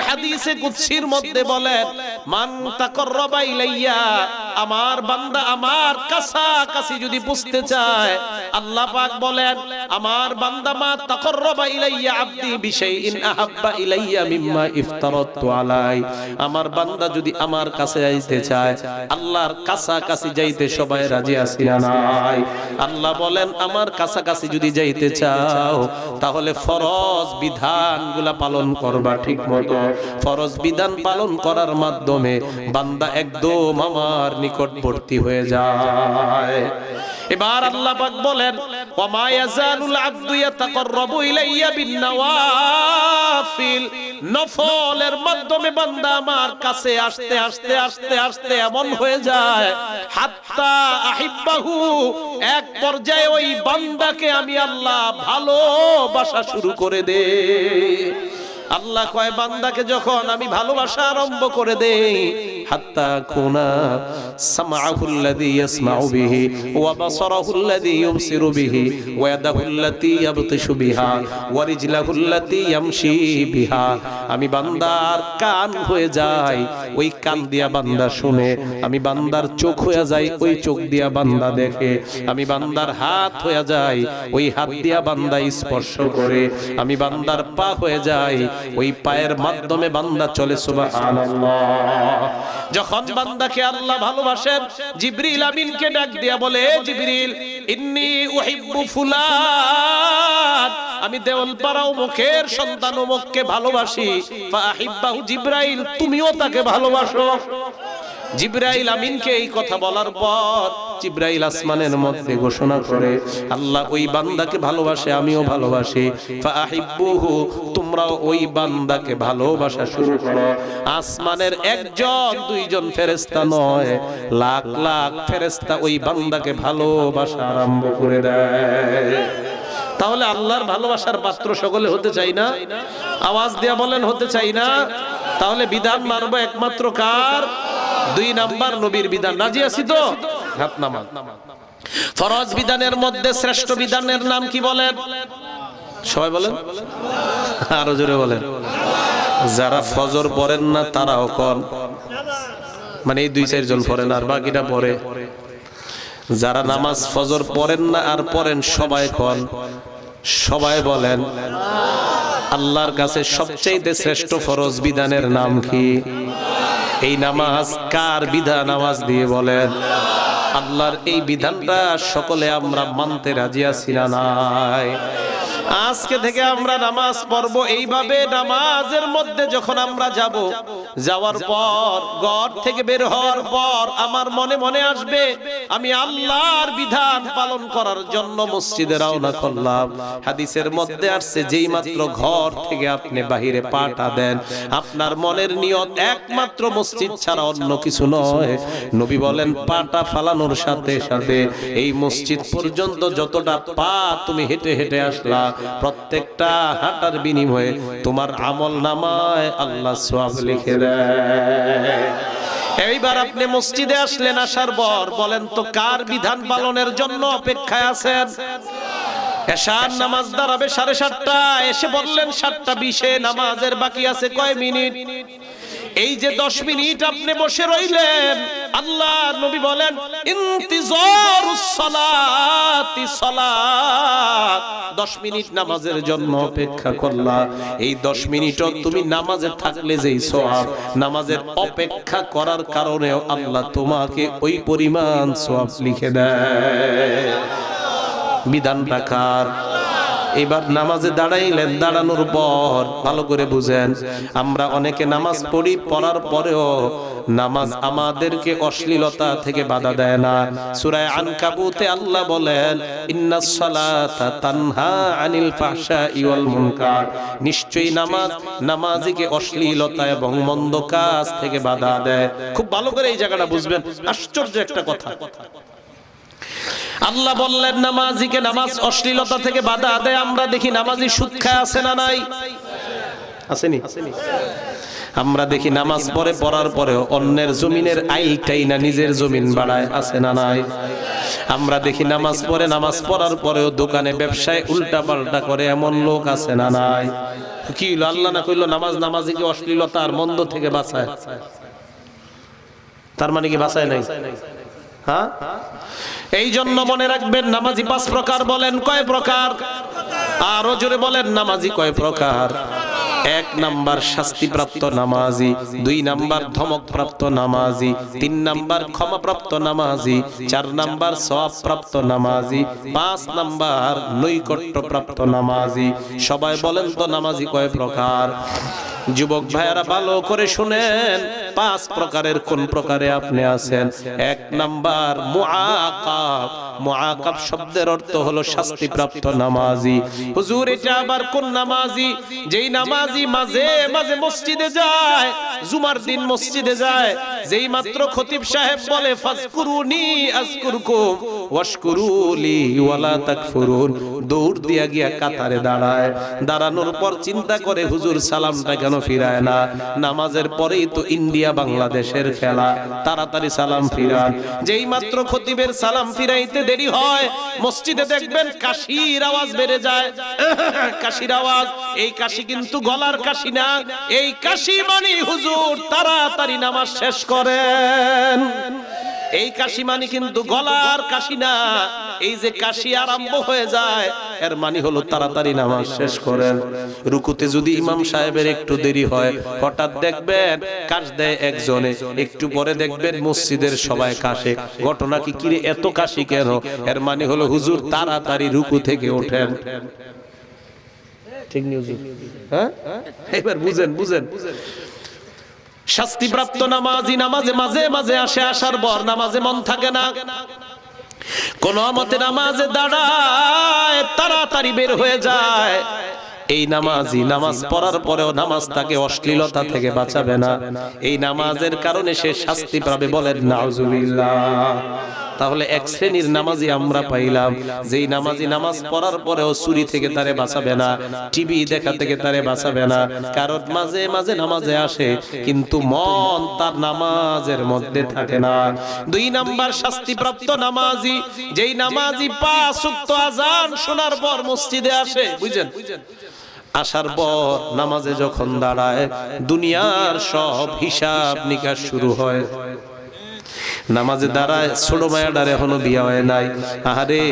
হাদিস আল্লাহ মধ্যে বলেন মান তাকাররাবা ইলাইয়া আমার বান্দা আমার কাছাকাছি যদি বুঝতে চায়, আল্লাহ পাক বলেন, আমার বান্দা মা তাকাররাবা ইলাইয়া আব্দি বিশাইইন আহাব্বা ইলাইয়া মিম্মা ইফতারাতু আলাই। আমার বান্দা যদি আমার কাছে যাইতে চায়, আল্লাহর কাছাকাছি যাইতে সবাই রাজি আছি না নাই। আল্লাহ বলেন, আমার কাছাকাছি যদি যাইতে চাও, তাহলে ফরজ বিধানগুলা পালন করবা ঠিক মতো। ফরজ বিধান পালন করার মাধ্যমে বান্দা একদম আমার নিকটবর্তী হয়ে যায়। এবার আল্লাহ পাক বলেন, ওমা ইয়াজালুল আবদু ইয়াতাকাররাবু ইলাইয়া বিন নওয়াফিল নফলের মাধ্যমে বান্দা আমার কাছে আসতে আসতে আসতে আসতে এমন হয়ে যায়, হাত্তা আহিব্বাহু। এক পর্যায়ে ওই বান্দাকে আমি আল্লাহ ভালোবাসা শুরু করে দে আল্লাহ কয়, বান্দাকে যখন আমি ভালোবাসা আরম্ভ করে দেই হাত্তা কুনা সামাহুল্লাযী ইয়াসমাউ বিহি ওয়া বাসারাহুল্লাযী ইউবসিরু বিহি ওয়া ইয়াদাহুল্লাতী ইয়াবতিশু বিহা ওয়া রিজলাহুল্লাতী ইয়ামশি বিহা। আমি বান্দার কান হয়ে যাই, ওই কান দিয়া বান্দা শুনে। আমি বান্দার চোখ হয়ে যাই, ওই চোখ দিয়া বান্দা দেখে। আমি বান্দার হাত হয়ে যাই, ওই হাত দিয়া বান্দা স্পর্শ করে। আমি বান্দার পা হয়ে যাই, ওই পায়ের মাধ্যমে বান্দা চলে, সুবহানাল্লাহ। যখন বান্দাকে আল্লাহ ভালোবাসেন, জিব্রিল আমিনকে ডাক দিয়া বলে জিব্রিল, ইন্নি উহিব্বু ফুলান। আমি দেওয়ালপাড়া মুখের সন্তান মুখকে ভালোবাসি। ফাহিব্বাহু জিব্রাইল, তুমিও তাকে ভালোবাসো। জিব্রাইল আমিনকে এই কথা বলার পর জিব্রাইল আসমানের মধ্যে ঘোষণা করে, আল্লাহ ওই বান্দাকে ভালোবাসে, আমিও ভালোবাসি। ফাহিব্বুহু তোমরাও ওই বান্দাকে ভালোবাসা শুরু করো। আসমানের একজন, দুইজন ফেরেশতা নয়, লাখ লাখ ফেরেশতা ওই বান্দাকে ভালোবাসা আরম্ভ করে দেয়। তাহলে আল্লাহর ভালোবাসার পাত্র সকলে হতে চাই না? আওয়াজ দিয়া বলেন, হতে চাই না? তাহলে বিধান মানবো একমাত্র কার? দুই নাম্বার নবীর বিধান। রাজি আছি তো? হাত নামান। ফরজ বিধানের মধ্যে শ্রেষ্ঠ বিধানের নাম কি বলেন? সবাই বলেন? আরও জোরে বলেন। যারা ফজর পড়েন না, তারাও কন। মানে এই দুই চারজন পড়েন আর বাকিটা পড়ে। যারা নামাজ ফজর পড়েন না আর পড়েন, সবাই কন। সবাই বলেন, আল্লাহর কাছে সবচেয়ে শ্রেষ্ঠ ফরজ বিধানের নাম কি? এই নামাজ কার বিধান? নামাজ দিয়ে বলেন আল্লাহর এই বিধানটা সকলে আমরা মানতে রাজি আছি না নাই? আজকে থেকে আমরা নামাজ পড়ব। এইভাবে নামাজের মধ্যে যখন আমরা যাব, যাওয়ার পর, ঘর থেকে বের হওয়ার পর আমার মনে মনে আসবে, আমি আল্লাহর বিধান পালন করার জন্য মসজিদে রওনা করলাম। হাদিসের মধ্যে আসছে, যেই মাত্র ঘর থেকে আপনি বাহিরে পাটা দেন, আপনার মনের নিয়ত একমাত্র মসজিদ ছাড়া অন্য কিছু নয়। নবী বলেন, পাটা ফালানোর সাথে সাথে এই মসজিদ পর্যন্ত যতটা পা তুমি হেঁটে হেঁটে আসলা প্রত্যেকটা হাঁটার বিনিময়ে তোমার আমল নামায় আল্লাহ সওয়াব লিখে দেয়। এইবার আপনি মসজিদে আসলেন আসার পর বলেন তো কার বিধান পালনের জন্য অপেক্ষায় আছেন? এশার নামাজ দাঁড়াবে সাড়ে সাতটা এসে বললেন সাতটা বিশে নামাজের বাকি আছে কয় মিনিট? এই যে দশ মিনিট আপনি বসে রইলেন, আল্লাহ নবী বলেন দশ মিনিট নামাজের জন্য অপেক্ষা করলা। এই দশ মিনিটও তুমি নামাজে থাকলে যেই সওয়াব, নামাজের অপেক্ষা করার কারণেও আল্লাহ তোমাকে ওই পরিমাণ সওয়াব লিখে দেয়। বিধান রাখার এবার নামাজে দাঁড়াইলেন, দাঁড়ানোর পর ভালো করে বুঝেন, আমরা অনেকে নামাজ পড়ি, পড়ার পরেও নামাজ আমাদেরকে অশ্লীলতা থেকে বাধা দেয় না। সূরায়ে আনকাবুতে আল্লাহ বলেন ইন্নাস সালাতা তানহা আনিল ওয়াল মুনকার। নিশ্চয়ই নামাজ নামাজিকে অশ্লীলতা এবং মন্দ কাজ থেকে বাধা দেয়। খুব ভালো করে এই জায়গাটা বুঝবেন। আশ্চর্য একটা কথা। আল্লাহ বললেন নামাজিকে নামাজ অশ্লীলতা থেকে বাধা দেয় আমরা দেখি নামাজি সুদ খায় আছে না নাই? আসেনি? আমরা দেখি নামাজ পড়ে পড়ার পরেও অন্যের জমিনের আইলটাই না নিজের জমিন বাড়ায় আছে না নাই? আমরা দেখি নামাজ পড়ে নামাজ পড়ার পরেও দোকানে ব্যবসায় উল্টা পাল্টা করে এমন লোক আছে না নাই? কি হইল? আল্লাহ না কইলো নামাজ নামাজি কি অশ্লীলতা আর মন্দ থেকে বাঁচায়? তার মানে কি বাঁচায় নাই? হ্যাঁ? এই জন্য মনে রাখবেন, নামাজি পাঁচ প্রকার বলেন, কয় প্রকার? আরও জোরে বলেন, নামাজি কয় প্রকার? এক নাম্বার শাস্তিপ্রাপ্ত নামাজি, দুই নাম্বার ধমকপ্রাপ্ত নামাজি, তিন নাম্বার ক্ষমাপ্রাপ্ত নামাজি, চার নাম্বার সওয়াবপ্রাপ্ত নামাজি, পাঁচ নাম্বার নৈকট্যপ্রাপ্ত নামাজি। সবাই বলেন তো নামাজি কয় প্রকার? যুবক ভাইয়ারা ভালো করে শুনেন, পাঁচ প্রকারের কোন প্রকারে আপনি আছেন? এক নাম্বার মুআকাব। মুআকাব শব্দের অর্থ হলো শাস্তিপ্রাপ্ত নামাজি। হুজুর, এটা আবার কোন নামাজি? যেই নামাজি মাঝে মাঝে মসজিদে যায়, জুমার দিন মসজিদে যায়। যেই মাত্র খতিব সাহেব বলে, ফাজকুরুনি আজকুরকুম ওয়াশকুরুলি ওয়ালা তাকফুরুন। দৌড় দিয়া গিয়া কাতারে দাঁড়ায়। দাঁড়ানোর পর চিন্তা করে হুজুর সালামটা কেন ফিরায় না? নামাজের পরেই তো ইন্ডিয়া বাংলাদেশের খেলা। তাড়াতাড়ি সালাম ফিরান। যেই মাত্র খতিবের সালাম ফিরাইতে দেরি হয়, মসজিদে দেখবেন কাশির আওয়াজ বেড়ে যায়। কাশির আওয়াজ। এই কাশি কিন্তু গলার কাশি না। এই কাশি মানে হুজুর তাড়াতাড়ি নামাজ শেষ করেন। এই কাশি মানে কিন্তু গলার কাশি না। এই যে কাশি আরম্ভ হয়ে যায়, এর মানে হলো তাড়াতাড়ি নামাজ শেষ করেন। রুকুতে যদি ইমাম সাহেবের একটু দেরি হয়, হঠাৎ দেখবেন কাশ দেয় একজনে। একটু পরে দেখবেন মসজিদের সবাই কাশে। ঘটনা কি কিরে এত কাশি কেন? এর মানে হলো হুজুর তাড়াতাড়ি রুকু থেকে ওঠেন। ঠিক নিউজ হ্যাঁ? এবার বুঝেন বুঝেন। শাস্তিপ্রাপ্ত নামাজি নামাজে মাঝে মাঝে আসে, আসার পর নামাজে মন থাকে না। কোন মতে নামাজে দাঁড়ায়, তাড়াতাড়ি বের হয়ে যায়। এই নামাজি, নামাজ পড়ার পরেও নামাজ তাকে অশ্লীলতা থেকে বাঁচাবে না। এই নামাজের কারণে সে শাস্তি পাবে বলেন, নাউজুবিল্লাহ। তাহলে এক শ্রেণির নামাজি আমরা পাইলাম, যেই নামাজি নামাজ পড়ার পরেও চুরি থেকে তারে বাঁচাবে না, টিভি দেখা থেকে তারে বাঁচাবে না। কারণ মাঝে মাঝে নামাজে আসে, কিন্তু মন তার নামাজের মধ্যে থাকে না। দুই নাম্বার শাস্তিপ্রাপ্ত নামাজি, যেই নামাজি পাঁচ উক্ত আজান শোনার পর মসজিদে আসে, বুঝছেন? আসার পর নামাজে যখন দাঁড়ায়, দুনিয়ার সব হিসাব নিকাশ শুরু হয়। নামাজে দাঁড়ায় ছোট মায়াডার এখনও বিয়া হয় নাই। আহারে,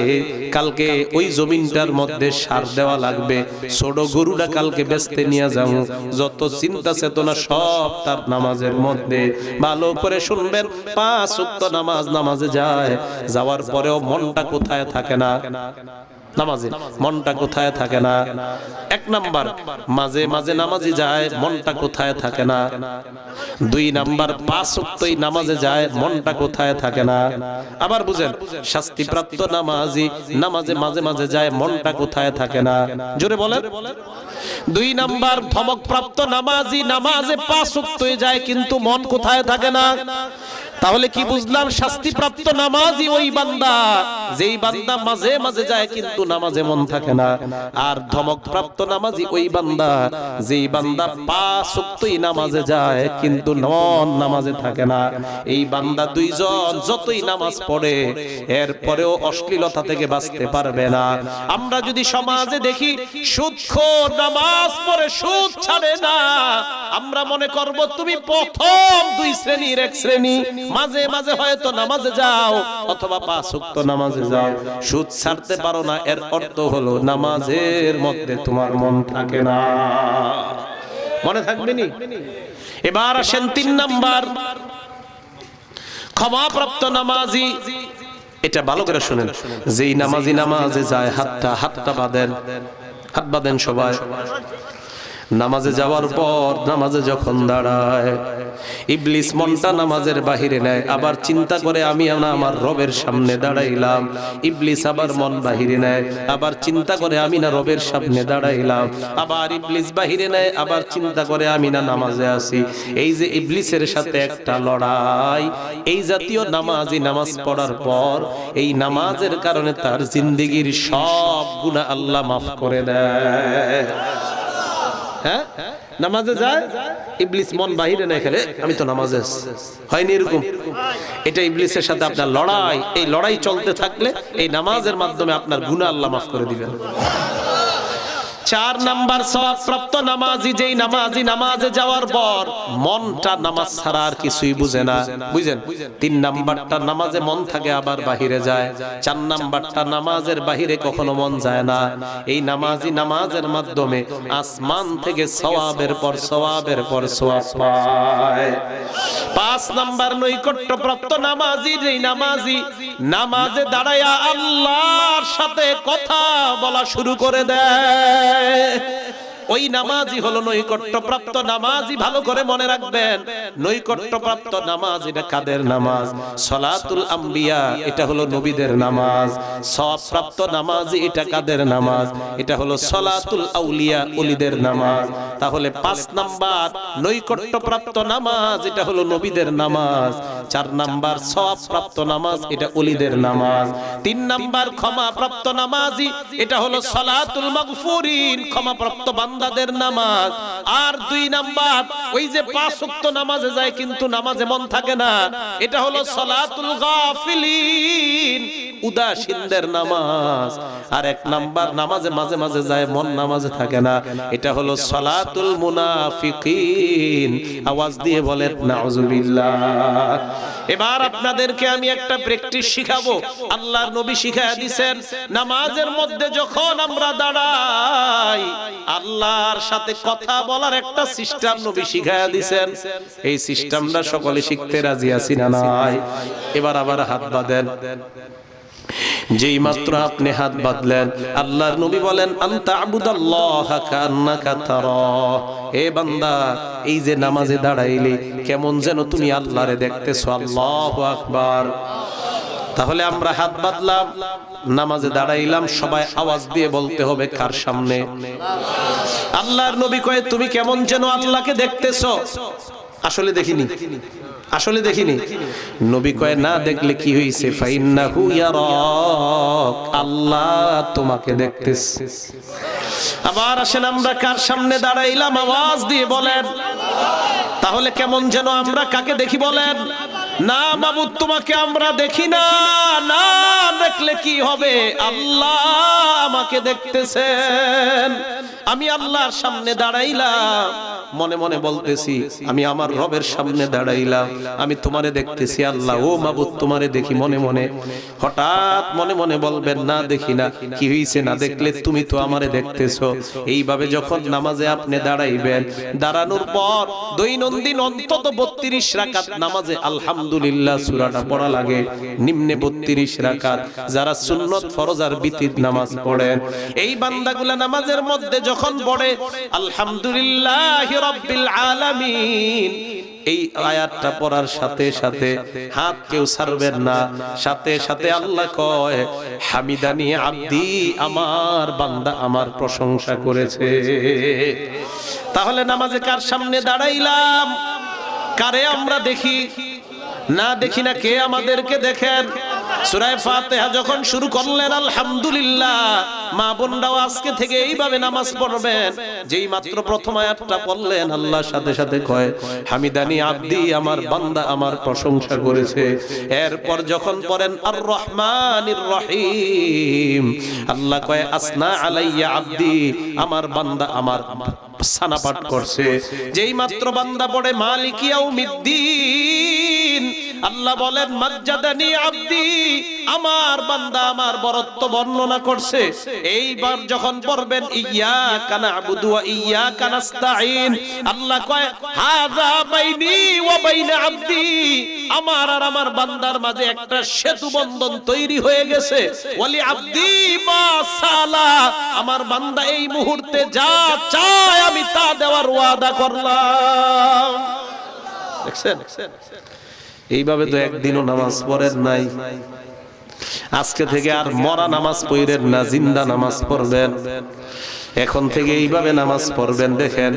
কালকে ওই জমিনটার মধ্যে সার দেওয়া লাগবে। ছোট গরুটা কালকে বেচতে নিয়ে যাব যত চিন্তা চেতনা সব তার নামাজের মধ্যে। ভালো করে শুনবেন, পাঁচ উক্ত নামাজ নামাজে যায়। যাওয়ার পরেও মনটা কোথায় থাকে না। নামাজে, মনটা কোথায় থাকে না? এক নাম্বার, মাঝে মাঝে নামাজে যায়, মনটা কোথায় থাকে না? দুই নাম্বার, পাঁচ উক্তই নামাজে যায়, মনটা কোথায় থাকে না? আবার বুঝেন, শাস্তিপ্রাপ্ত নামাজি নামাজে মাঝে মাঝে যায়, মনটা কোথায় থাকে না? জোরে বলেন। দুই নাম্বার, ধমকপ্রাপ্ত নামাজি নামাজে পাঁচ উক্তই যায়, কিন্তু মন কোথায় থাকে না? তাহলে কি বুঝলাম? শাস্তিপ্রাপ্ত নামাজি ওই বান্দা। যেই বান্দা মাঝে মাঝে যায় কিন্তু নামাজে মন থাকে না। আর ধমকপ্রাপ্ত নামাজি ওই বান্দা। যেই বান্দা পাঁচ উক্তই নামাজে যায় কিন্তু মন নামাজে থাকে না। এই বান্দা দুইজন যতই নামাজ পড়ে, এরপরেও অশ্লীলতা থেকে বাঁচতে পারবে না। আমরা যদি সমাজে দেখি, সুদখোর নামাজ পড়ে সুদ ছাড়ে না। আমরা মনে করব, তুমি প্রথম দুই শ্রেণির এক শ্রেণি। মাঝে মাঝে হয়তো নামাজে যাও অথবা পাঁচ উক্ত নামাজে যাও। সুদ ছাড়তে পারো না, এর অর্থ হলো নামাজের মধ্যে তোমার মন থাকে না। মনে থাকবে নি? এবার আসেন তিন নাম্বার। ক্ষমাপ্রাপ্ত নামাজি। এটা ভালো করে শুনেন। যেই নামাজি নামাজে যায়, হাতটা হাতটা বাঁধেন। হাত বাঁধেন সবাই। নামাজে যাওয়ার পর নামাজে যখন দাঁড়ায়, ইবলিস মনটা নামাজের বাহিরে নেয়। আবার চিন্তা করে আমি আমার রবের সামনে দাঁড়াইলাম। ইবলিস আবার মন বাহিরে নেয়। আবার চিন্তা করে আমি না রবের সামনে দাঁড়াইলাম। আবার ইবলিস বাহিরে নেয়। আবার চিন্তা করে আমি না নামাজে আছি। এই যে ইবলিসের সাথে একটা লড়াই, এই জাতীয় নামাজি নামাজ পড়ার পর, এই নামাজের কারণে তার জিন্দিগির সব গুণা আল্লাহ মাফ করে দেয়। হ্যাঁ? নামাজে যায়? ইবলিস মন বাহিরে না এখানে। আমি তো নামাজে। হয়নি এরকম? এটা ইবলিসের সাথে আপনার লড়াই। এই লড়াই চলতে থাকলে এই নামাজের মাধ্যমে আপনার গুনাহ আল্লাহ মাফ করে দিবেন। চার নাম্বার সওয়াবপ্রাপ্ত নামাজি, যেই নামাজি নামাজে যাওয়ার পর মনটা নামাজ ছাড়া আর কিছুই বুঝে না। বুঝেন? তিন নাম্বারটা নামাজে মন থাকে, আবার বাহিরে যায়। চার নাম্বারটা নামাজের বাহিরে কখনো মন যায় না। এই নামাজি নামাজের মাধ্যমে আসমান থেকে সওয়াবের পর সওয়াবের পর সওয়াব পায়। পাঁচ নাম্বার নৈকট্য প্রাপ্ত নামাজি, যেই নামাজি নামাজে দাঁড়ায়া আল্লাহর সাথে কথা বলা শুরু করে দেয়। है ওই নামাজি হলো নৈকট্য প্রাপ্ত নামাজি ভালো করে মনে রাখবেন। নৈকট্য প্রাপ্ত নামাজ এটা কাদের নামাজ? সলাতুল আম্বিয়া, এটা হলো নবীদের নামাজ। সব প্রাপ্ত নামাজ এটা কাদের নামাজ? এটা হলো সলাতুল আউলিয়া ওলিদের নামাজ। তাহলে পাঁচ নাম্বার নৈকট্য প্রাপ্ত নামাজ এটা হলো নবীদের নামাজ। চার নাম্বার সব প্রাপ্ত নামাজ এটা ওলিদের নামাজ। তিন নাম্বার ক্ষমা প্রাপ্ত নামাজি এটা হলো সলাতুল মাগফুরিন ক্ষমা প্রাপ্ত বান্দাদের নামাজ। আর দুই নাম্বার, ওই যে পাঁচ ওয়াক্ত নামাজে যায় কিন্তু নামাজে মন থাকে না। এটা হলো সলাতুল গাফিলিন। উদাসীনদের নামাজ। আর এক নাম্বার নামাজে মাঝে মাঝে যায়, মন নামাজে থাকে না। এটা হলো সলাতুল মুনাফিকিন। আওয়াজ দিয়ে বলেন, নাউজুবিল্লাহ। এবার আপনাদেরকে আমি একটা প্র্যাকটিস শিখাবো। আল্লাহর নবী শিখায় দিবেন নামাজের মধ্যে যখন আমরা দাঁড়াই, আল্লাহর সাথে কথা বলার একটা সিস্টেম নবী শিখায় দিবেন এই সিস্টেমটা সকলে শিখতে রাজি আছি না নাই? এবার আবার হাত বাঁধেন। যেই মাত্র আপনি হাত বাঁধলেন, আল্লাহর নবী বলেন, আনতা আবুদাল্লাহ কান্নাকা তারা। এ বান্দা, এই যে নামাজে দাঁড়াইলি, কেমন যেন তুমি আল্লাহরে দেখতেছো। আল্লাহু আকবার। তাহলে আমরা হাত বাঁধলাম, নামাজে দাঁড়াইলাম, সবাই আওয়াজ দিয়ে বলতে হবে, কার সামনে? আল্লাহর নবী কয়ে, তুমি কেমন যেন আল্লাহকে দেখতেছো। আসলে দেখিনি। আসলে দেখিনি। নবী কয় না দেখলে কি হইছে? ফাইন্নাহু ইয়ারাক। আল্লাহ তোমাকে দেখতেছে। আবার আসেন আমরা কার সামনে দাঁড়াইলাম? আওয়াজ দিয়ে বলেন। তাহলে কেমন যেন আমরা কাকে দেখি বলেন? না মাবুদ, তোমাকে আমরা দেখি না। না দেখলে কি হবে? আল্লাহ আমাকে দেখতেছেন। আমি আল্লাহর সামনে দাঁড়াইলাম। মনে মনে বলতেছি, আমি আমার রবের সামনে দাঁড়াইলাম। আমি তোমারে দেখতেছি, আল্লাহ। ও মাবুদ, তোমারে দেখি মনে মনে। হঠাৎ মনে মনে বলবেন, না দেখি না, কি হইছে না দেখলে তুমি তো আমারে দেখতেছো। এইভাবে যখন নামাজে আপনি দাঁড়াইবেন, দাঁড়ানোর পর দৈনন্দিন অন্তত বত্রিশ রাকাত নামাজে আলহামদুলিল্লাহ সুরাটা পড়া লাগে। নিম্নে বত্রিশ রাকাত যারা সুন্নত, ফরজ আর বিতির নামাজ পড়েন। এই বান্দাগুলা নামাজের মধ্যে যখন পড়ে, আলহামদুলিল্লাহ রব্বিল আলামিন এই আয়াতটা পড়ার সাথে সাথে হাত কেউ ছাড়বেন না। সাথে সাথে আল্লাহ কয়, হামিদানি আব্দি, আমার বান্দা আমার প্রশংসা করেছে। তাহলে নামাজে কার সামনে দাঁড়াইলাম? কারে আমরা দেখি? না দেখি না কে আমাদেরকে দেখেন? সুরায় ফাতিহা যখন শুরু করলেন, আলহামদুলিল্লাহ, মা বোনরাও আজকে থেকে এইভাবে নামাজ পড়বেন। যেই মাত্র প্রথম আয়াতটা পড়লেন আল্লাহর সাথে সাথে কয়, হামিদানি আব্দি, আমার বান্দা আমার প্রশংসা করেছে। এরপর যখন পড়েন আর রহমানির রহিম, আল্লাহ কয়, আসনা আলাইয়া আব্দি, আমার বান্দা আমার সানা পাঠ করছে। যেই মাত্র বান্দা পড়ে মালিকিয়াও মিদ্দিন আল্লাহ বলেন, মজ্জাদানি আব্দি, আমার বান্দা আমার বরত্ব বর্ণনা করছে। এইবার যখন পড়বেন ইয়া কানা আবুদু ইয়া কানাস্তাইন আল্লাহ কয়, হাযা বাইনি ওয়া বাইনা আব্দি, আমার আর আমার বান্দার মাঝে একটা সেতু বন্ধন তৈরি হয়ে গেছে। ওয়ালি আব্দি মা সালা, আমার বান্দা এই মুহূর্তে যা চায় আমি তা দেওয়ার ওয়াদা করলাম। দেখছেন? এইভাবে তো একদিনও নামাজ পড়েন নাই। আজকে থেকে আর মরা নামাজ পড়েন না জিন্দা নামাজ পড়বেন। এখন থেকে এইভাবে নামাজ পড়বেন দেখেন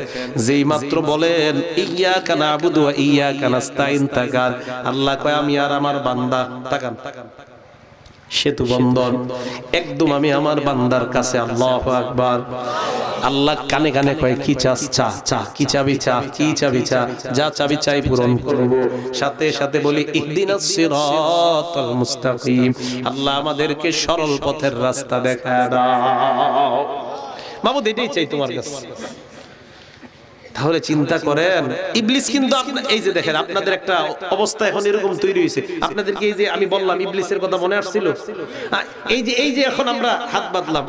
যেই মাত্র বলেন ইয়া কানা আবুদু ইয়া কানাস্তাইন তাকান। আল্লাহ কয় আমি আর আমার বান্দা তাকান। সেতু বন্ধন। একদম আমি আমার বান্দার কাছে আল্লাহ আকবার। আল্লাহ কানে কানে কয়, কি চাস? চা চা, কি চাবি চা? কি চাবি চা? যা চাবি চাই পূরণ করব। সাথে সাথে বলি ইহদিনাস সিরাতাল মুস্তাকিম। আল্লাহ আমাদেরকে সরল পথের রাস্তা দেখা দাও। মামুদ, এটাই চাই তোমার কাছে। তাহলে চিন্তা করেন ইবলিস কিন্তু এই যে দেখেন আপনাদের একটা অবস্থা এখন এরকম তৈরি হয়েছে। আপনাদেরকে এই যে আমি বললাম ইবলিসের কথা মনে আসছিল। এই যে এই যে এখন আমরা হাত বাঁধলাম।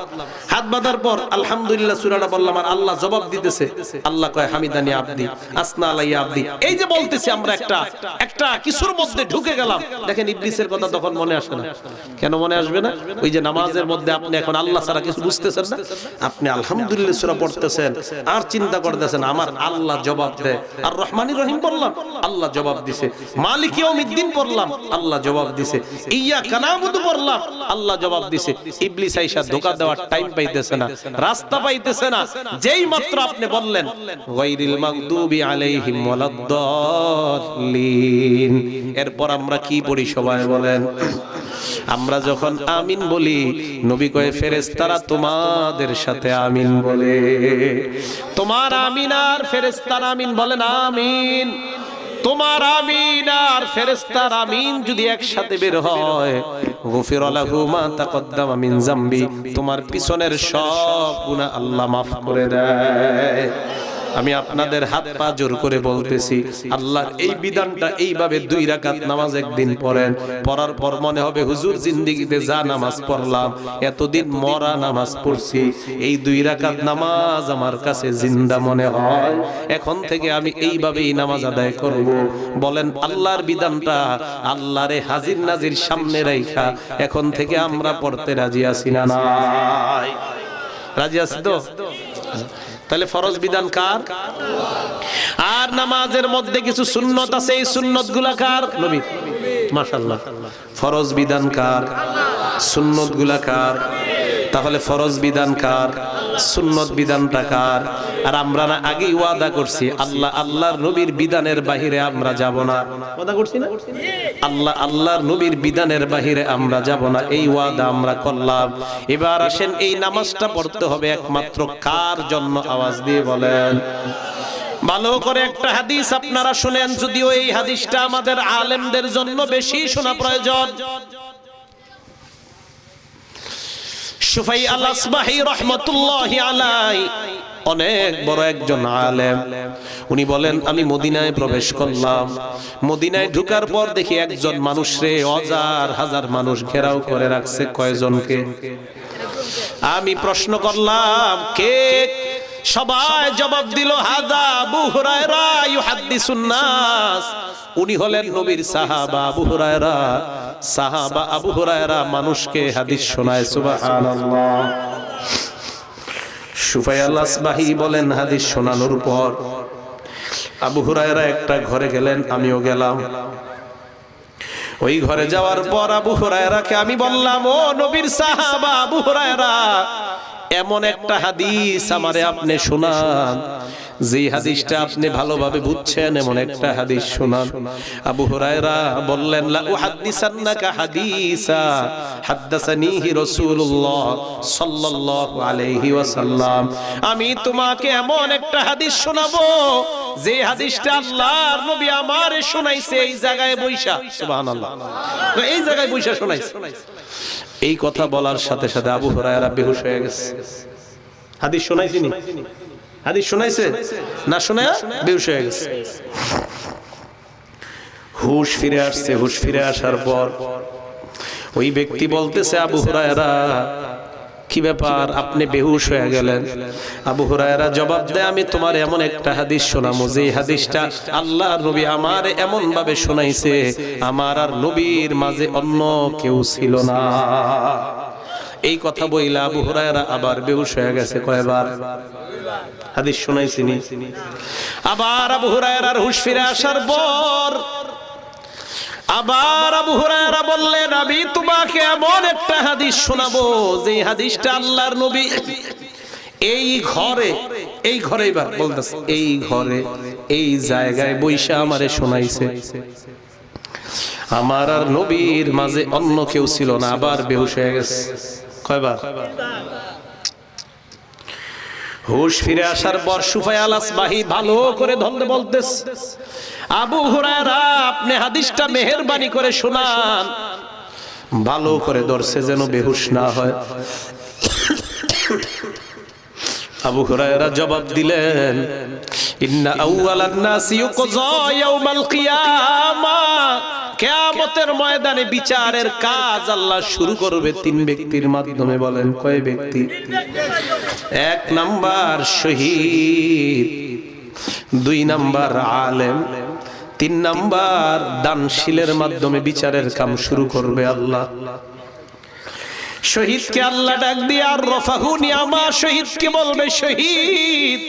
হাত বাঁধার পর আলহামদুলিল্লাহ সুরাটা বললাম আর আল্লাহ জবাব দিতেছে আল্লাহ কয় হামিদানি আব্দি আসনা আলাইয়া আব্দি। এই যে বলতেছি আমরা একটা একটা কিছুর মধ্যে ঢুকে গেলাম। দেখেন ইবলিসের কথা তখন মনে আসে না। কেন মনে আসবে না? ওই যে নামাজের মধ্যে আপনি এখন আল্লাহ ছাড়া কিছু বুঝতেছেন না? আপনি আলহামদুলিল্লাহ সূরা পড়তেছেন আর চিন্তা করতেছেন আমার আল্লাহ জবাব দেয় আর রহমানির রহিম পড়লাম আল্লাহ জবাব দিছে। মালিক ইয়াউমিদ্দিন পড়লাম আল্লাহ জবাব দিছে। ইয়া কানাবুদু পড়লাম আল্লাহ জবাব দিছে। ইবলিস আইসা ধোকা দেওয়ার টাইম পাইতেছে না, রাস্তা পাইতেছে না। যেই মাত্র আপনি বললেন, গায়রিল মাগদুবি আলাইহিম ওয়ালাদ-দাল্লিন। এরপর আমরা কি পড়ি সবাই বলেন? আমরা যখন আমিন বলি, নবী কয়ে, ফেরেশতারা তোমাদের সাথে আমিন বলে। তোমার আমিন আর ফেরেশতারা আমিন বলেন আমিন। তোমার আমিন আর ফেরেশতার আমিন যদি একসাথে বের হয় তাকদ্দামা তোমার পিছনের সব গুনাহ আল্লাহ মাফ করে দেয়। আমি আপনাদের হাত পা জোর করে বলতেছি, আল্লাহর এই বিধানটা এইভাবে দুই রাকাত নামাজ একদিন পড়েন, পড়ার পর মনে হবে, হুজুর, জিন্দিগিতে যা নামাজ পড়লাম, এতদিন মরা নামাজ পড়ছি, এই দুই রাকাত নামাজ আমার কাছে জিন্দা মনে হয়, এখন থেকে আমি এইভাবেই নামাজ আদায় করব। বলেন, আল্লাহর বিধানটা আল্লাহরে হাজির নাজির সামনে রাইখা, এখন থেকে আমরা পড়তে রাজি আছি না নাই? রাজি আছি তো? তাহলে ফরজ বিধান কার? আর নামাজের মধ্যে কিছু সুন্নত আছে, এই সুন্নতগুলা কার? নবী। মাশাল্লাহ ফরজ বিধান কার? সুন্নতগুলা কার? তাহলে ফরজ বিধান কার? সুন্নত বিধানটা কার? আর আমরা না আগেই ওয়াদা করছি আল্লাহ আল্লাহর নবীর বিধানের বাহিরে আমরা যাব না। ওয়াদা করছি না? আল্লাহ আল্লাহর নবীর বিধানের বাহিরে আমরা যাব না এই ওয়াদা আমরা করলাম। এবার আসেন এই নামাজটা পড়তে হবে একমাত্র কার জন্য? আওয়াজ দিয়ে বলেন। ভালো করে একটা হাদিস আপনারা শুনেন যদিও এই হাদিসটা আমাদের আলেমদের জন্য বেশি শোনা প্রয়োজন। সুফাই আল আসবাহি রহমতুল্লাহি আলাই অনেক বড় একজন আলেম। উনি বলেন, আমি মদিনায় প্রবেশ করলাম। মদিনায় ঢুকার পর দেখি একজন মানুষ রে হাজার হাজার মানুষ ঘেরাও করে রাখছে কয়জনকে। আমি প্রশ্ন করলাম, কে? সবাই জবাব দিল, হাদা আবু হুরায়রা ইউহাদ্দিসুন নাস। উনি হলেন নবীর সাহাবা আবু হুরায়রা। সাহাবা আবু হুরায়রা মানুষকে হাদিস শোনায়, সুবহানাল্লাহ। সুফায়াল আসবাহি বলেন, হাদিস শোনানোর পর আবু হুরায়রা একটা ঘরে গেলেন, আমিও গেলাম। ওই ঘরে যাওয়ার পর আবু হুরায়রাকে আমি বললাম, ও নবীর সাহাবা আবু হুরায়রা, এমন একটা হাদিস আমারে আপনি শোনান। যে হাদিসটা আপনি ভালোভাবে বুঝছেন এমন একটা হাদিস শোনান। আবু হুরায়রা বললেন লা উহাদ্দিসান্নাকা হাদিসা। হাদ্দাসানিহি রাসূলুল্লাহ সাল্লাল্লাহু আলাইহি ওয়াসাল্লাম। আমি তোমাকে এমন একটা হাদিস শোনাবো যে হাদিসটা আল্লাহর নবী আমারে শোনাইছে এই জায়গায় বইসা সুবহানাল্লাহ। তো এই জায়গায় বইসা শোনাইছে। এই কথা বলার সাথে সাথে আবু হুরায়রা বেহুশ হয়ে গেছে। হাদিস শোনাইছি নি হাদিস শোনাইছে? না শোনায় বেহুশ হয়ে গেছে। হুশ ফিরে আসছে, হুশ ফিরে আসার পর ওই ব্যক্তি বলতেছে, আবু হুরায়রা, কি ব্যাপার? আপনি বেহুশ হয়ে গেলেন। আবু হুরায়রা জবাব দেয়, আমি তোমার এমন একটা হাদিস শোনামো, যে হাদিসটা আল্লাহর নবী আমার এমন ভাবে শোনাইছে, আমার আর নবীর মাঝে অন্য কেউ ছিল না। এই কথা বইলা আবু হুরায়রা আবার বেহুশ হয়ে গেছে কয়বার? হাদিস শোনাইছিনি। আবার আবু হুরায়রার হুশ ফিরে আসার পর আবার আবু হুরায়রা বললেন, আমি তোমাকে এমন একটা হাদিস শোনাবো, যে হাদিসটা আল্লাহর নবী এই ঘরে এই ঘরে এবার বলতেছে, এই ঘরে, এই জায়গায় বৈশা আমারে শোনাইছে। আমার আর নবীর মাঝে অন্য কেউ ছিল না, আবার বেহুশ হয়ে গেছে। কয়বার? হুশ ফিরে আসার পর সুফাই আলাস বাহি ভালো করে ধরতে বলতেস আবু হুরায়রা আপনি হাদিসটা মেহেরবানি করে শোনান। ভালো করে ধরছে যেন বেহুশ না হয়। আবু হুরায়রা জবাব দিলেন ইন্না আউয়ালান নাসি ইউকযা ইয়াউমাল কিয়ামা। কিয়ামতের ময়দানে বিচারের কাজ আল্লাহ শুরু করবে তিন ব্যক্তির মাধ্যমে বলেন, কয় ব্যক্তি? এক নাম্বার শহীদ, দুই নাম্বার আলেম, তিন নাম্বার দানশীলের মাধ্যমে বিচারের কাম শুরু করবে আল্লাহ। শহীদকে আল্লাহ ডাক দিয়ে, আর রফাহু নিয়ামা শহীদকে বলবে শহীদ?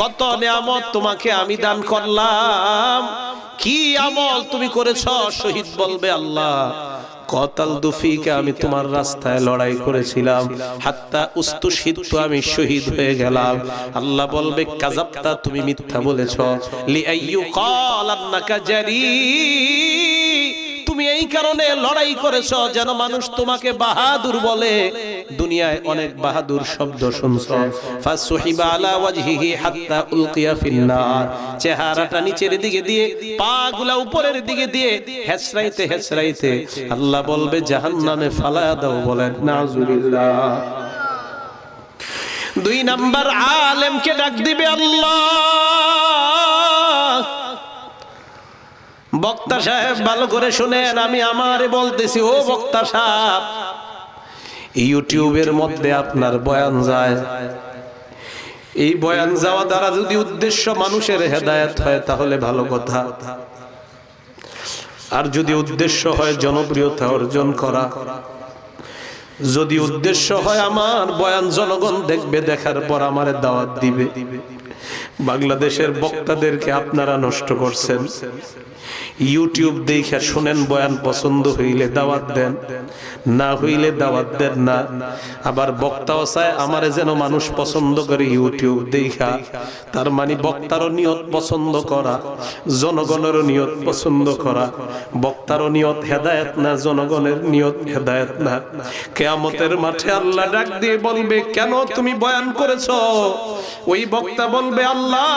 কত নিয়ামত তোমাকে আমি দান করলাম। কি আমল তুমি করেছ? শহীদ বলবে আল্লাহ, কতাল দুফিকে আমি তোমার রাস্তায় লড়াই করেছিলাম, হাত্তা সিদ্ধ আমি শহীদ হয়ে গেলাম। আল্লাহ বলবে, কাজাবতা তুমি মিথ্যা বলেছ। লি আইয়ু ক্বাল আন্নাকা জারি কারণে লড়াই করেছ, যেন মানুষ তোমাকে বাহাদুর বলে। দুনিয়ায় অনেক বাহাদুর শব্দ চেহারাটা নিচের দিকে দিয়ে, পাগুলা উপরের দিকে দিয়ে হেসরাইতে হেসরাইতে আল্লাহ বলবে ফালায়া দাও দুই নাম্বার আলেমকে ডাক দিবে আল্লাহ। বক্তা সাহেব ভালো করে শুনেন, আমি আমার বলতেছি, ও বক্তা সাহেব, ইউটিউবের মধ্যে আপনার বয়ান যায়। এই বয়ান যাওয়া দ্বারা যদি উদ্দেশ্য মানুষের হেদায়েত হয়, তাহলে ভালো কথা। আর যদি উদ্দেশ্য হয়, জনপ্রিয়তা অর্জন করা। যদি উদ্দেশ্য হয়, আমার বয়ান জনগণ দেখবে, দেখার পর আমারে দাওয়াত দিবে। বাংলাদেশের বক্তাদেরকে আপনারা নষ্ট করছেন। ইউটিউব দেখে শুনেন, বয়ান পছন্দ হইলে দাওয়াত দেন, না হইলে দাওয়াত দেন না। আবার বক্তাও চায়, আমারে যেন মানুষ পছন্দ করে ইউটিউব দেখা। তার মানে বক্তারও নিয়ত পছন্দ করা, জনগণেরও নিয়ত পছন্দ করা। বক্তারও নিয়ত হেদায়েত না, জনগণের নিয়ত হেদায়েত না। কেয়ামতের মাঠে আল্লাহ ডাক দিয়ে বলবে, কেন তুমি বয়ান করেছ? ওই বক্তা বলবে, আল্লাহ,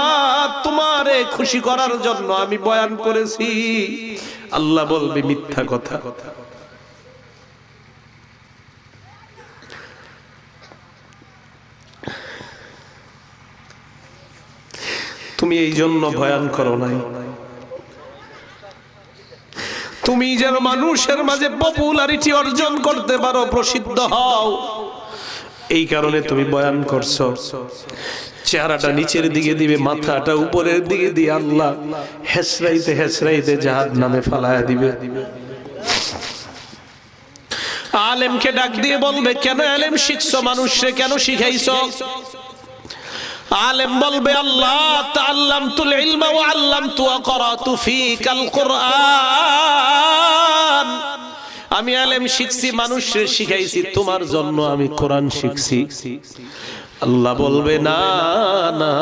তোমারে খুশি করার জন্য আমি বয়ান করেছি। আল্লাহ বলবে মিথ্যা কথা। তুমি এই জন্য ভয়ান করো নাই। তুমি যেন মানুষের মাঝে পপুলারিটি অর্জন করতে পারো, প্রসিদ্ধ হও। এই কারণে তুমি বয়ান করছ। চেহারাটা নিচের দিকে দিবে, মাথাটা উপরের দিকে দিয়ে আল্লাহ হেসরাইতে হেসরাইতে জাহাজ নামে ফালায়া দিবে। আলেমকে ডাক দিয়ে বলবে, কেন আলেম শিখছো? মানুষে কেন শিখাইছো? আলেম বলবে, আল্লাহ তাআল্লামতুল ইলমা ওয়া আল্লামতু ওয়া করাতু ফীকাল কুরআন। আমি আলেম শিখছি মানুষ শিখাইছি তোমার জন্য আমি কোরআন শিখছি। আল্লাহ বলবে, না না,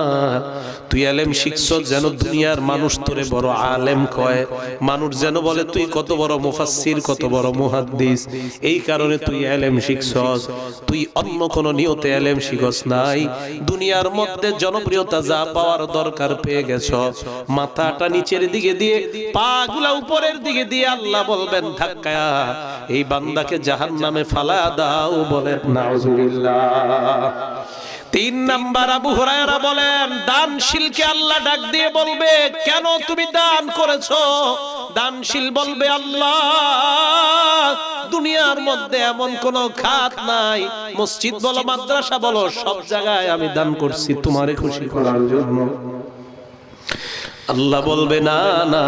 তুই আলেম শিখছ যেন দুনিয়ার মানুষ তোরে বড় আলেম কয়। মানুষ যেন বলে, তুই কত বড় মুফাসসির, কত বড় মুহাদ্দিস। এই কারণে তুই আলেম শিখছস। তুই অন্য কোন নিয়তে আলেম শিখস নাই। দুনিয়ার মধ্যে জনপ্রিয়তা যা পাওয়ার দরকার পেয়ে গেছ। মাথাটা নিচের দিকে দিয়ে, পাগুলা উপরের দিকে দিয়ে আল্লাহ বলবেন, ধাক্কায়া, এই বান্দাকে জাহান্নামে ফালা দাও বলেন নাউজুবিল্লাহ। তিন নাম্বার আবু হুরায়রা বলেন দানশীলকে আল্লাহ ডাক দিয়ে বলবে, কেন তুমি দান করেছ? দানশীল বলবে, আল্লাহ, দুনিয়ার মধ্যে এমন কোন খাত নাই। মসজিদ বলো, মাদ্রাসা বলো, সব জায়গায় আমি দান করছি, তোমারে খুশি করার জন্য। আল্লাহ বলবে, না না,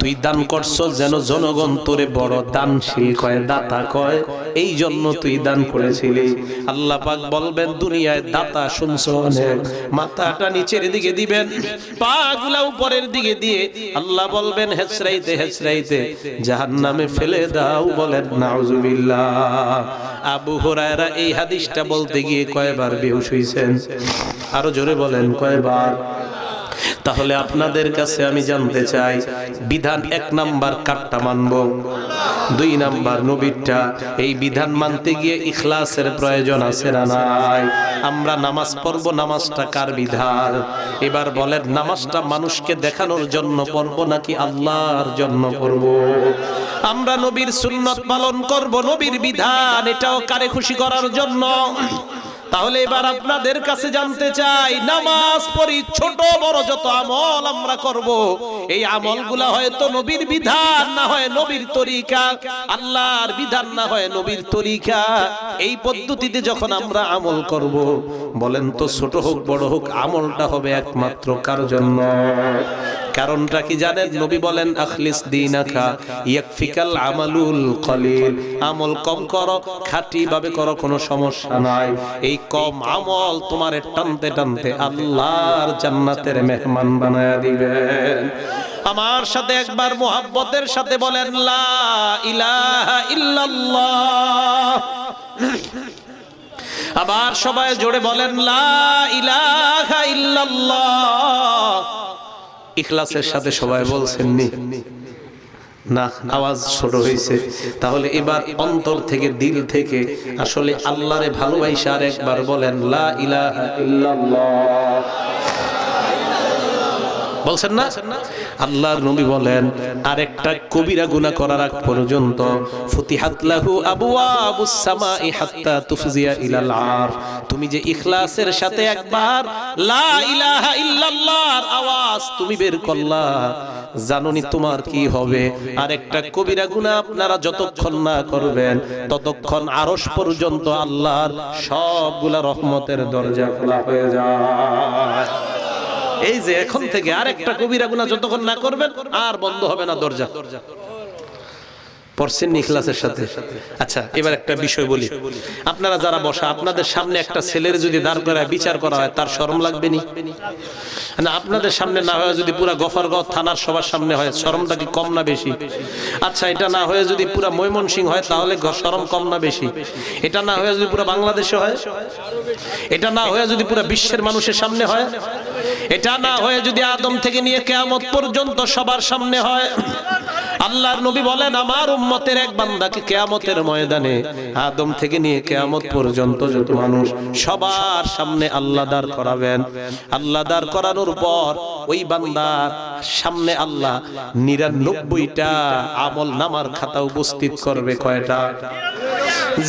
তুই দান করছ যেন জনগণ তোরে বড় দানশীল কয়, দাতা কয় এই জন্য তুই দান করেছিলি। আল্লাহ পাক বলবেন, দুনিয়ায় দাতা শুনছ অনেক, মাথাটা নিচের দিকে দিবেন, পাগুলা উপরের দিকে দিয়ে। আল্লাহ বলবেন হেসরাইতে হেসরাইতে জাহান্নামে ফেলে দাও বলেন, নাউজুবিল্লাহ। আবু হুরায়রা এই হাদিসটা বলতে গিয়ে কয়বার বেহুশ হইছেন? আরও জোরে বলেন, কয়বার? তাহলে আপনাদের কাছে আমি জানতে চাই, বিধান এক নাম্বার কাটটা মানব? দুই নাম্বার নবীরটা, এই বিধান মানতে গিয়ে ইখলাসের প্রয়োজন আছে না নাই? আমরা নামাজ পড়ব, নামাজটা কার বিধান? এবার বলেন, নামাজটা মানুষকে দেখানোর জন্য পড়ব নাকি আল্লাহর জন্য পড়ব? আমরা নবীর সুন্নত পালন করব, নবীর বিধান, এটাও কারে খুশি করার জন্য? তাহলে এবার আপনাদের কাছে জানতে চাই, নামাজ পড়ি ছোট বড় যত আমল আমরা করব, এই আমলগুলা হয়তো নবীর বিধান, না হয় নবীর তরিকা। আল্লাহর বিধান, না হয় নবীর তরিকা। এই পদ্ধতিতে যখন আমরা আমল করব, বলেন তো ছোট হোক, বড় হোক, আমলটা হবে একমাত্র কার জন্য? কারণটা কি জানেন? নবী বলেন, আখলিস দিনাকা, ইয়াকফিকাল আমালুল কলিল। আমল কম করো খাঁটি ভাবে করো, কোনো সমস্যা নাই। এই কম আমল তোমারে টানতে টানতে আল্লাহর জান্নাতের মেহমান বানায়া দিবেন। আমার সাথে একবার মোহাব্বতের সাথে বলেন, লা ইলাহা ইল্লাল্লাহ। আবার সবাই জোরে বলেন, লা ইলাহা ইল্লাল্লাহ। ইখলাসের সাথে সবাই বলছেন, নি, না, আওয়াজ ছোট হয়েছে। তাহলে এবার অন্তর থেকে, দিল থেকে আসলে আল্লাহরে ভালোবাসা আর একবার বলেন, লা ইলাহা ইল্লাল্লাহ। বলছেন না? আল্লাহর নবী বলেন আর একটা কবিরা গুনাহ করার আগ পর্যন্ত ফুতিহাত লাহু আবওয়াবুস সামাই হাত্তা তুফজিয়া ইলাল আর তুমি যে ইখলাসের সাথে একবার লা ইলাহা ইল্লাল্লাহর আওয়াজ তুমি বের করলা, জাননি তোমার কি হবে? আর একটা কবিরা গুনাহ আপনারা যতক্ষণ না করবেন, ততক্ষণ আরশ পর্যন্ত আল্লাহর সবগুলা রহমতের দরজা খোলা হয়ে যায়। এই যে এখন থেকে আর একটা কবিরা গুণা যতক্ষণ না করবেন আর বন্ধ হবে না দরজা দরজা। পড়ছেন ইখলাসের সাথে? আচ্ছা এবার একটা বিষয় বলি। আপনারা যারা বসা আপনাদের সামনে একটা ছেলের যদি দাঁড় করায় বিচার করা হয় তার শরম লাগবে নি? না আপনাদের সামনে না হয় যদি পুরা গফরগাঁও থানার সবার সামনে হয় শরমটা কি কম না বেশি? আচ্ছা এটা না হয়ে যদি পুরা ময়মনসিং হয় তাহলে শরম কম না বেশি। এটা না হয়ে যদি পুরা বাংলাদেশে হয় এটা না হয়ে যদি পুরা বিশ্বের মানুষের সামনে হয় এটা না হয়ে যদি আদম থেকে নিয়ে কেয়ামত পর্যন্ত সবার সামনে হয় আল্লাহর নবী বলেন, আমার উম্মতের এক বান্দাকে কেয়ামতের ময়দানে, আদম থেকে নিয়ে কেয়ামত পর্যন্ত যত মানুষ সবার সামনে আল্লাহ দাঁড় করাবেন, আল্লাহ দাঁড় করানোর পর ওই বান্দার সামনে আল্লাহ নিরানব্বইটা আমল নামার খাতা উপস্থিত করবে কয়টা?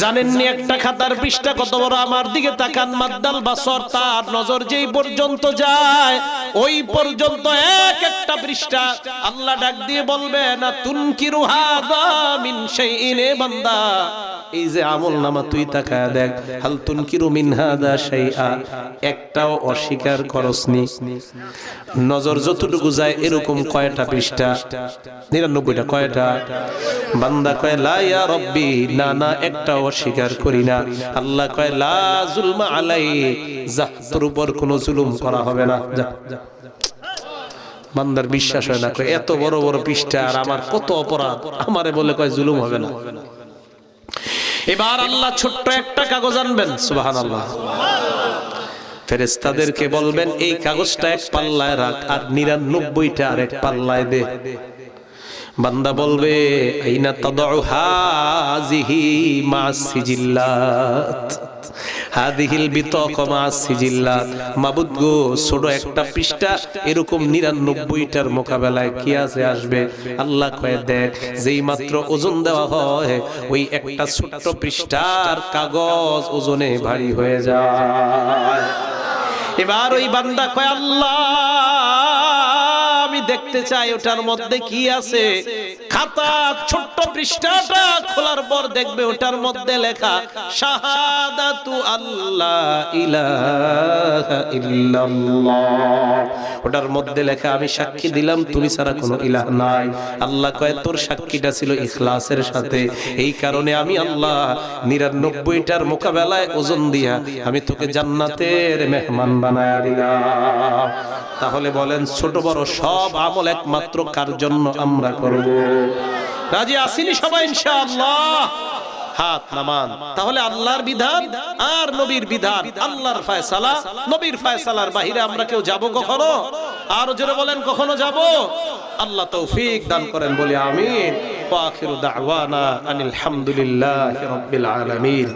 জানেননি একটা খাতার পৃষ্ঠা কত বড়? আমার দিকে তাকান, মাদ্দাল বাসর তার নজর যেই পর্যন্ত যায়, ওই পর্যন্ত এক একটা পৃষ্ঠা। আল্লাহ ডাক দিয়ে বলবে, না তুনকিরু হাদা মিন শাইইন এ বান্দা। এই যে আমল নামা তুই তাকায় দেখ, হাল তুনকিরু মিন হাদা শাইআ একটাও অস্বীকার করসনি নজর যতটুকু যায়, এরকম কয়টা পৃষ্ঠা? নিরানব্বইটা কয়টা? বান্দা কয়, লা ইয়া রব্বি, না না একটাও অস্বীকার করি না। আল্লাহ কয়, লা আলাই। যা উপর কোনো জুলুম করা হবে না। বান্দার বিশ্বাস হয় না এত বড় বড় পৃষ্ঠা আর আমার কত অপরাধ? আমারে বলে, কয়, জুলুম হবে না। এবার আল্লাহ ছোট্ট একটা কাগজ আনবেন সুবাহান আল্লাহ ফেরেস্তাদেরকে বলবেন, এই কাগজটা এক পাল্লায় রাখ আর নিরানব্বইটা আর এক পাল্লায় দে। বান্দা বলবে, আইনা তাদউ হাজিহি মা সিজিল্লাত হাদিহিল বিতক মা সিজিল্লাত মাবুদ গো, ছোট একটা পৃষ্ঠা, এরকম নিরানব্বইটার মোকাবেলায় কি আছে, আসবে? আল্লাহ কয়ে, দেখ, যেই মাত্র ওজন দেওয়া হয়, ওই একটা ছোট্ট পৃষ্ঠার কাগজ ওজনে ভারী হয়ে যায়। এবার ওই বান্দা কয়, আল্লাহ দেখতে চাই ওটার মধ্যে কি আছে? খাতা ছোট্ট পৃষ্ঠাটা খোলার পর দেখবে ওটার মধ্যে লেখা, শাহাদাতু আল্লাহ ওটার মধ্যে লেখা, আমি সাক্ষী দিলাম, তুমি ছাড়া কোনো ইলাহ নাই। আল্লাহ কয়, তোর সাক্ষীটা ছিল ইখলাসের সাথে। এই কারণে আমি আল্লাহ নিরানব্বইটার মোকাবেলায় ওজন দিয়া আমি তোকে জান্নাতের মেহমান বানায় দিলাম। তাহলে বলেন, ছোট বড় সব আমল একমাত্র কার জন্য আমরা করব? রাজি আসিনি সবাই ইনশাআল্লাহ। হাত নামান। তাহলে আল্লাহর বিধান আর নবীর বিধান। আল্লাহর ফয়সালা, নবীর ফয়সালার বাহিরে আমরা কেউ যাব কখনো? আর জোরে বলেন, কখনো যাব? আল্লাহ তৌফিক দান করেন, বলে আমিন। ওয়া আখিরু দাওয়ানা আনিল হামদুলিল্লাহি রাব্বিল আলামিন।